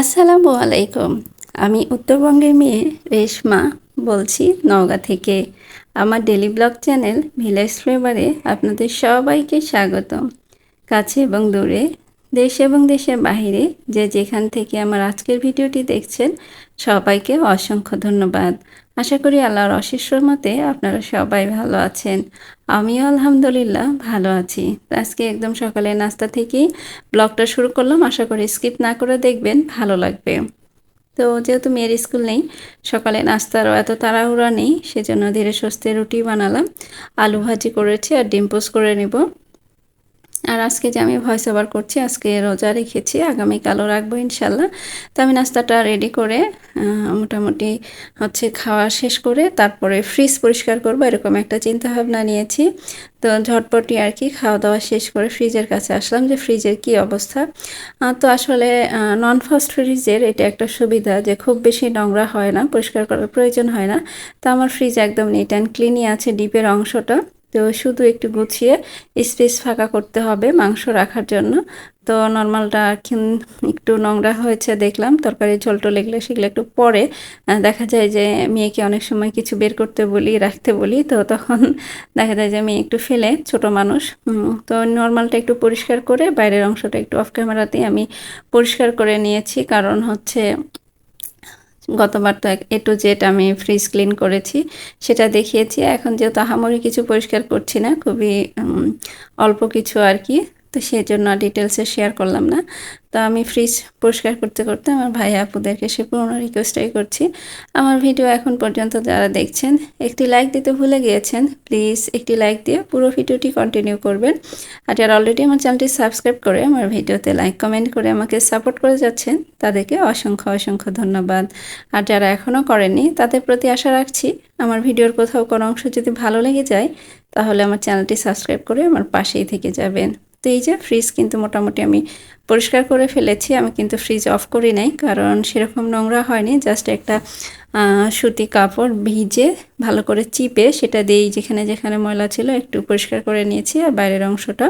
আসসালামু আলাইকুম। আমি উত্তরবঙ্গের মেয়ে রেশমা বলছি নওগাঁ থেকে। আমার ডেলি ব্লগ চ্যানেল ভিলেজ ফ্লেভারে আপনাদের সবাইকে স্বাগত কাছে এবং দূরে, দেশ এবং দেশের বাহিরে যে যেখান থেকে আমার আজকের ভিডিওটি দেখছেন, সবাইকে অসংখ্য ধন্যবাদ। আশা করি আল্লাহর অশেষ মতে আপনারা সবাই ভালো আছেন। আমিও আলহামদুলিল্লাহ ভালো আছি। আজকে একদম সকালে নাস্তা থেকেই ব্লগটা শুরু করলাম। আশা করি স্কিপ না করে দেখবেন, ভালো লাগবে। তো যেহেতু মেয়ের স্কুল নেই, সকালে নাস্তারও এত তাড়াহুড়া নেই, সেজন্য ধীরে সুস্থে রুটি বানালাম। আলু ভাজি করেছি আর ডিম পোস্ট করে নেব। আর আজকে যে আমি ভয়েস ওভার করছি, আজকে রোজা রেখেছি আগামীকালও রাখব ইনশাল্লাহ তো আমি নাস্তাটা রেডি করে মোটামুটি হচ্ছে খাওয়া শেষ করে তারপরে ফ্রিজ পরিষ্কার করব, এরকম একটা চিন্তা ভাবনা নিয়েছি। তো ঝটপটি আর কি খাওয়া দাওয়া শেষ করে ফ্রিজের কাছে আসলাম যে ফ্রিজের কি অবস্থা। তো আসলে নন ফাস্ট ফ্রিজের এটা একটা সুবিধা যে খুব বেশি নোংরা হয় না, পরিষ্কার করার প্রয়োজন হয় না। তো আমার ফ্রিজ একদম নিট অ্যান্ড ক্লিনই আছে ডিপের অংশটা। তো শুধু একটু গুছিয়ে স্পেস ফাঁকা করতে হবে মাংস রাখার জন্য। তো নর্মালটা একটু নোংরা হয়েছে দেখলাম তরকারি ঝোলটো লেগলে সেগুলো একটু পরে দেখা যায় যে মেয়েকে অনেক সময় কিছু বের করতে বলি, রাখতে বলি, তো তখন দেখা যায় যে মেয়ে একটু ফেলে, ছোট মানুষ। তো নর্মালটা একটু পরিষ্কার করে, বাইরের অংশটা একটু অফ ক্যামেরাতেই আমি পরিষ্কার করে নিয়েছি, কারণ হচ্ছে গতবার তো এ টু জেড আমি ফ্রিজ ক্লিন করেছি, সেটা দেখিয়েছি। এখন যেহেতু আহামরি কিছু পরিষ্কার করছি না, খুবই অল্প কিছু আর কি। তো সেই জন্য ডিটেলসে শেয়ার করলাম না। তো আমি ফ্রিজ পরিষ্কার করতে করতে আমার ভাই আপুদেরকে সে পুরোনো রিকোয়েস্টটাই করছি। আমার ভিডিও এখন পর্যন্ত যারা দেখছেন, একটি লাইক দিতে ভুলে গিয়েছেন প্লিজ একটি লাইক দিয়ে পুরো ভিডিওটি কন্টিনিউ করবেন। আর যারা অলরেডি আমার চ্যানেলটি সাবস্ক্রাইব করে আমার ভিডিওতে লাইক কমেন্ট করে আমাকে সাপোর্ট করে যাচ্ছেন, তাদেরকে অসংখ্য অসংখ্য ধন্যবাদ। আর যারা এখনও করেনি তাদের প্রতি আশা রাখছি আমার ভিডিওর কোথাও কোনো অংশ যদি ভালো লেগে যায়, তাহলে আমার চ্যানেলটি সাবস্ক্রাইব করে আমার পাশেই থেকে যাবেন। তো এই যে ফ্রিজ কিন্তু মোটামুটি আমি পরিষ্কার করে ফেলেছি, আমি কিন্তু ফ্রিজ অফ করি নাই, কারণ সেরকম নোংরা হয়নি জাস্ট একটা সুতি কাপড় ভিজে ভালো করে চিপে সেটা দিয়েই যেখানে যেখানে ময়লা ছিল একটু পরিষ্কার করে নিয়েছি আর বাইরের অংশটা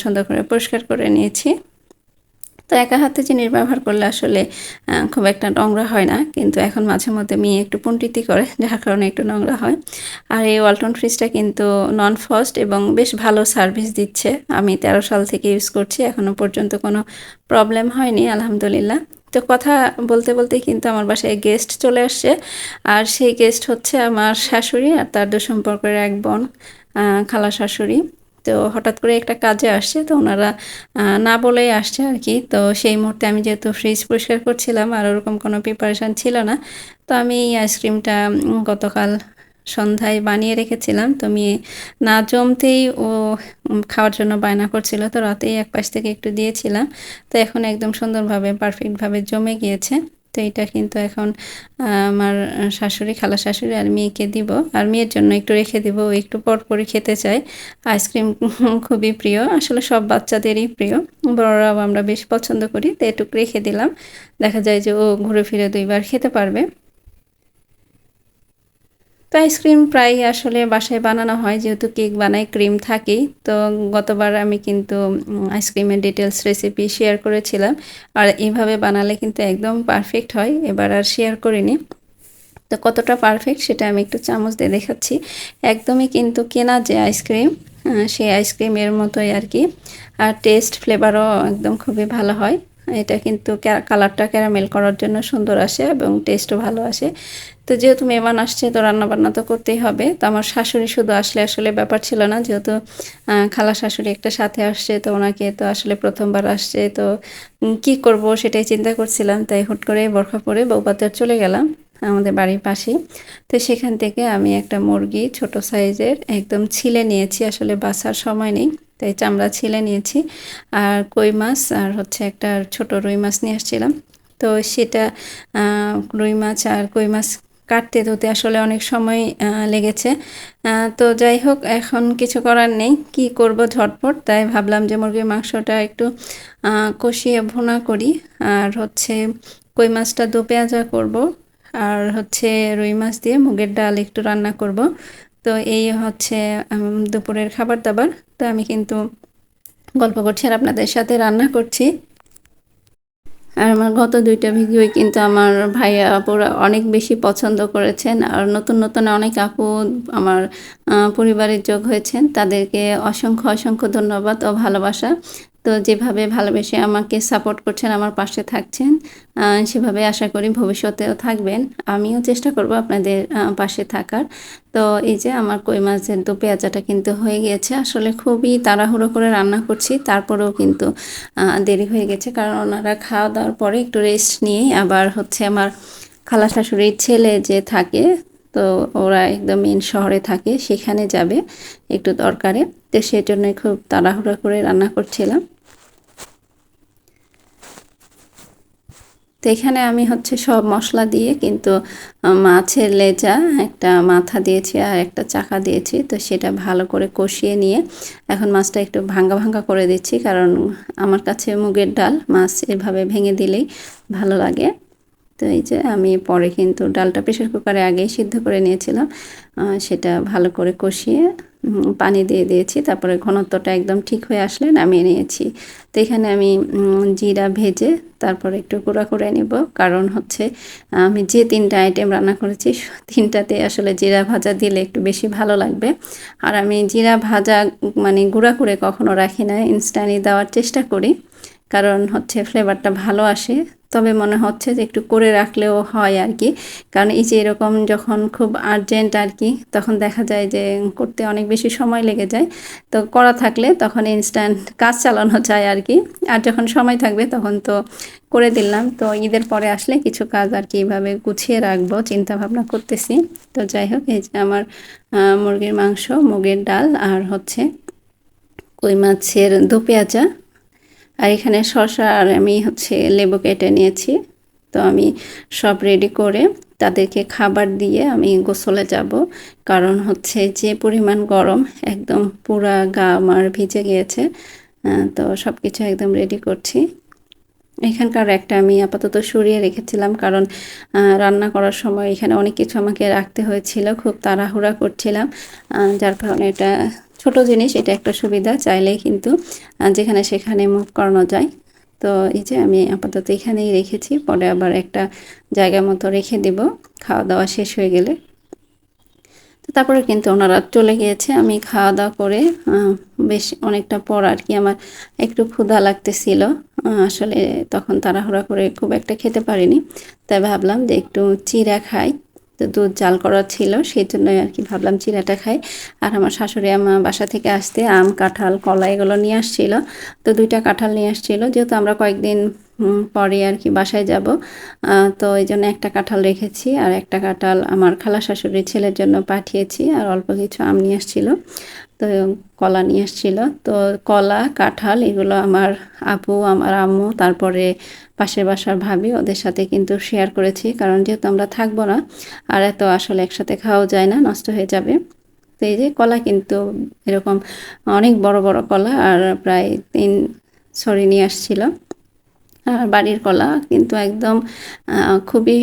সুন্দর করে পরিষ্কার করে নিয়েছি। তো একা হাতে জিনিস ব্যবহার করলে আসলে খুব একটা নোংরা হয় না। কিন্তু এখন মাঝে মধ্যে মেয়ে একটু পণ্ডিতি করে, যার কারণে একটু নোংরা হয়। আর এই ওয়ালটন ফ্রিজটা কিন্তু নন ফস্ট এবং বেশ ভালো সার্ভিস দিচ্ছে। আমি তেরো সাল থেকে ইউজ করছি এখনও পর্যন্ত কোনো প্রবলেম হয়নি, আলহামদুলিল্লাহ। তো কথা বলতে বলতে কিন্তু আমার বাসায় গেস্ট চলে আসছে। আর সেই গেস্ট হচ্ছে আমার শাশুড়ি আর তার দু সম্পর্কের এক বোন খালা শাশুড়ি। তো হঠাৎ করে একটা কাজে আসছে, তো ওনারা না বলেই আসছে আর কি তো সেই মুহূর্তে আমি যেহেতু ফ্রিজ পরিষ্কার করছিলাম, আর ওরকম কোনো প্রিপারেশান ছিল না, তো আমি এই আইসক্রিমটা গতকাল সন্ধ্যায় বানিয়ে রেখেছিলাম। তো আমি না জমতেই ও খাওয়ার জন্য বায়না করছিল, তো রাতেই এক পাশ থেকে একটু দিয়েছিলাম। তো এখন একদম সুন্দরভাবে পারফেক্টভাবে জমে গিয়েছে। তো এটা কিন্তু এখন আমার শাশুড়ি, খালা শাশুড়ি আর মেয়েকে দিব। আর মেয়ের জন্য একটু রেখে দিব একটু পর পরে খেতে চাই আইসক্রিম খুবই প্রিয়, আসলে সব বাচ্চাদেরই প্রিয়। বড়রাও আমরা বেশ পছন্দ করি, তো এটুকু রেখে দিলাম। দেখা যায় যে ও ঘুরে ফিরে দুইবার খেতে পারবে। তো আইসক্রিম প্রায় আসলে বাসায় বানানো হয়, যেহেতু কেক বানাই ক্রিম থাকেই। তো গতবার আমি কিন্তু আইসক্রিমের ডিটেলস রেসিপি শেয়ার করেছিলাম। আর এইভাবে বানালে কিন্তু একদম পারফেক্ট হয়। এবার আর শেয়ার করিনি। তো কতটা পারফেক্ট সেটা আমি একটু চামচ দিয়ে দেখাচ্ছি। একদমই কিন্তু কেনা যে আইসক্রিম সেই আইসক্রিমের মতোই আর কি। আর টেস্ট ফ্লেভারও একদম খুবই ভালো হয়। এটা কিন্তু কালারটা ক্যারামেল করার জন্য সুন্দর আসে এবং টেস্টও ভালো আসে। তো যেহেতু মেহমান আসছে, তো রান্নাবান্না তো করতেই হবে। তো আমার শাশুড়ি শুধু আসলে আসলে ব্যাপার ছিল না, যেহেতু খালা শাশুড়ি একটা সাথে আসছে, তো ওনাকে তো আসলে প্রথমবার আসছে। তো কি করব সেটাই চিন্তা করছিলাম, তাই হুট করে বরখা পরে বউপাতার চলে গেলাম, আমাদের বাড়ির পাশেই তো সেখান থেকে আমি একটা মুরগি ছোট সাইজের একদম ছিলে নিয়েছি, আসলে বাসার সময় নেই, তাই চামড়া ছিলে নিয়েছি। আর কই মাছ আর হচ্ছে একটা ছোট রুই মাছ নিয়ে আসছিলাম। তো সেটা রুই মাছ আর কই মাছ কাটতে ধুতে আসলে অনেক সময় লেগেছে। তো যাই হোক, এখন কিছু করার নেই। কি করব ঝটপট? তাই ভাবলাম যে মুরগির মাংসটা একটু কষিয়ে ভোনা করি। আর হচ্ছে কই মাছটা দু পেঁয়াজা করব, আর হচ্ছে রুই মাছ দিয়ে মুগের ডাল একটু রান্না করব। তো এই হচ্ছে দুপুরের খাবার দাবার। তো আমি কিন্তু গল্প করছি আর আপনাদের সাথে রান্না করছি। আর আমার গত দুইটা ভিডিওই কিন্তু আমার ভাইয়া আপুরা অনেক বেশি পছন্দ করেছেন। আর নতুন নতুন অনেক আপু আমার পরিবারের যোগ হয়েছেন। তাদেরকে অসংখ্য অসংখ্য ধন্যবাদ ও ভালোবাসা। তো যেভাবে ভালোবেসে আমাকে সাপোর্ট করছেন, আমার পাশে থাকছেন সেভাবে আশা করি ভবিষ্যতেও থাকবেন। আমিও চেষ্টা করব আপনাদের পাশে থাকার। তো এই যে আমার কই মাছের দো পেঁয়াজাটা কিন্তু হয়ে গিয়েছে। আসলে খুবই তাড়াহুড়ো করে রান্না করছি, তারপরেও কিন্তু দেরি হয়ে গেছে। কারণ ওনারা খাওয়া দাওয়ার পরে একটু রেস্ট নিয়েই আবার হচ্ছে আমার খালা শাশুড়ির ছেলে যে থাকে, তো ওরা একদম মেন শহরে থাকে, সেখানে যাবে একটু দরকারে। তো সেই জন্যই খুব তাড়াহুড়ো করে রান্না করছিলাম। তো এখানে আমি হচ্ছে সব মশলা দিয়ে কিন্তু মাছের লেজা একটা মাথা দিয়েছি আর একটা চাকা দিয়েছি। তো সেটা ভালো করে কষিয়ে নিয়ে এখন মাছটা একটু ভাঙ্গা ভাঙ্গা করে দিচ্ছি কারণ আমার কাছে মুগের ডাল মাছ এভাবে ভেঙে দিলেই ভালো লাগে। তো এই যে আমি পরে কিন্তু ডালটা প্রেশার কুকারে আগেই সিদ্ধ করে নিয়েছিলাম। সেটা ভালো করে কষিয়ে পানি দিয়ে দিয়েছি। তারপরে ঘনত্বটা একদম ঠিক হয়ে আসলে নামিয়ে নিয়েছি। তো এখানে আমি জিরা ভেজে তারপরে একটু গুঁড়া করে নেব। কারণ হচ্ছে, আমি যে তিনটা আইটেম রান্না করেছি, তিনটাতে আসলে জিরা ভাজা দিলে একটু বেশি ভালো লাগবে। আর আমি জিরা ভাজা মানে গুঁড়া করে কখনো রাখি না। ইনস্ট্যান্টই দেওয়ার চেষ্টা করি। কারণ হচ্ছে ফ্লেভারটা ভালো আসে। তবে মনে হচ্ছে যে একটু করে রাখলেও হয় আর কি। কারণ এই যে এরকম যখন খুব আর্জেন্ট আর কি, তখন দেখা যায় যে করতে অনেক বেশি সময় লেগে যায়। তো করা থাকলে তখন ইনস্ট্যান্ট কাজ চালানো যায় আর কি। আর যখন সময় থাকবে তখন তো করে দিলাম। তো ঈদের পরে আসলে কিছু কাজ আর কি এইভাবে গুছিয়ে রাখব চিন্তা ভাবনা করতেছি। তো যাই হোক, এই যে আমার মুরগির মাংস, মুগের ডাল আর হচ্ছে কই মাছের দো পেঁয়াজা। আর এখানে শসা আর আমি হচ্ছে লেবু কেটে নিয়েছি। তো আমি সব রেডি করে তাদেরকে খাবার দিয়ে আমি গোসলে যাব। কারণ হচ্ছে যে পরিমাণ গরম একদম পুরা গা আমার ভিজে গিয়েছে। তো সব কিছু একদম রেডি করছি। এখানকার একটা আমি আপাতত সরিয়ে রেখেছিলাম কারণ রান্না করার সময় এখানে অনেক কিছু আমাকে রাখতে হয়েছিল। খুব তাড়াহুড়া করছিলাম। যার কারণে এটা ছোট জিনিস, এটা একটা সুবিধা। চাইলে কিন্তু যেখানে সেখানে মুভ করানো যায়। তো এই যে আমি আপাতত এখানেই রেখেছি, পরে আবার একটা জায়গা মতো রেখে দেব। খাওয়া দাওয়া শেষ হয়ে গেলে। তো তারপরে কিন্তু ওনারা চলে গিয়েছে, আমি খাওয়া দাওয়া করে বেশ অনেকটা পর আর কি আমার একটু ক্ষুধা লাগতেছিল। আসলে তখন তাড়াহুড়া করে খুব একটা খেতে পারিনি। তাই ভাবলাম যে একটু চিড়া খাই। তো দুধ জাল করা ছিল, সেই জন্যই আর কি ভাবলাম চিরাটা খাই। আর আমার শাশুড়ি আমার বাসা থেকে আসতে আম, কাঁঠাল, কলা এগুলো নিয়ে আসছিল। তো দুইটা কাঁঠাল নিয়ে আসছিল। যেহেতু আমরা কয়েকদিন পরে আর কি বাসায় যাব তো এই জন্য একটা কাঁঠাল রেখেছি আর একটা কাঁঠাল আমার খালা শাশুড়ির ছেলের জন্য পাঠিয়েছি। আর অল্প কিছু আম নিয়ে আসছিল। তো কলা নিয়ে আসছিল। তো কলা, কাঁঠাল এগুলো আমার আপু, আমার আম্মু, তারপরে পাশের বাসার ভাবি ওদের সাথে কিন্তু শেয়ার করেছি। কারণ যেহেতু আমরা থাকব না, আর এত আসলে একসাথে খাওয়া যায় না, নষ্ট হয়ে যাবে। তো এই যে কলা কিন্তু এরকম অনেক বড় বড় কলা, আর প্রায় তিন ছড়ি নিয়ে আসছিল। আর বাড়ির কলা কিন্তু একদম খুবই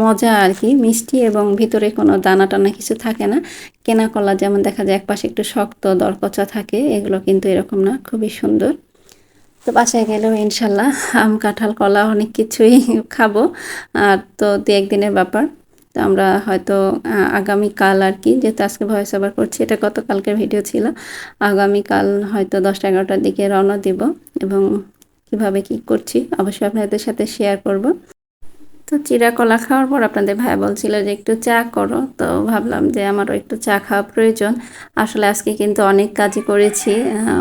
মজা আর কি, মিষ্টি এবং ভিতরে কোনো দানা টানা কিছু থাকে না। কেনা কলা যেমন দেখা যায়, একপাশে একটু শক্ত দরকচা থাকে, এগুলো কিন্তু এরকম না, খুবই সুন্দর। তো বাসায় গেলেও ইনশাল্লাহ আম, কাঁঠাল, কলা অনেক কিছুই খাব। আর তো দু, একদিনের ব্যাপার। তো আমরা হয়তো আগামীকাল আর কি, যেহেতু আজকে ভয়েস ওভার করছি, এটা গতকালকের ভিডিও ছিল। আগামীকাল হয়তো দশটা, এগারোটার দিকে রওনা দিব এবং কীভাবে কি করছি, অবশ্যই আপনাদের সাথে শেয়ার করব। তো চিরা কলা খাওয়ার পর আপনাদের ভাই বলছিল যে একটু চা করো। তো ভাবলাম যে আমারও একটু চা খাওয়া প্রয়োজন। আসলে আজকে কিন্তু অনেক কাজই করেছি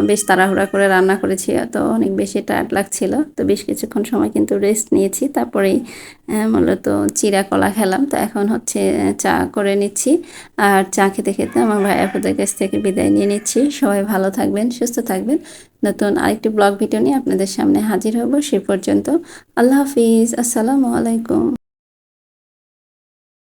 বেশ তাড়াহুড়া করে রান্না করেছি, তো অনেক বেশি টায়ার্ড লাগছিল। তো বেশ কিছুক্ষণ সময় কিন্তু রেস্ট নিয়েছি। তারপরেই মূলত চিরা কলা খেলাম। তো এখন হচ্ছে চা করে নিচ্ছি। আর চা খেতে খেতে আমার ভাই আপুদের কাছ থেকে বিদায় নিয়ে নিচ্ছি। সবাই ভালো থাকবেন, সুস্থ থাকবেন। নতুন আরেকটি ব্লগ ভিডিও নিয়ে আপনাদের সামনে হাজির হব। সে পর্যন্ত আল্লাহ হাফিজ। আসসালামু আলাইকুম।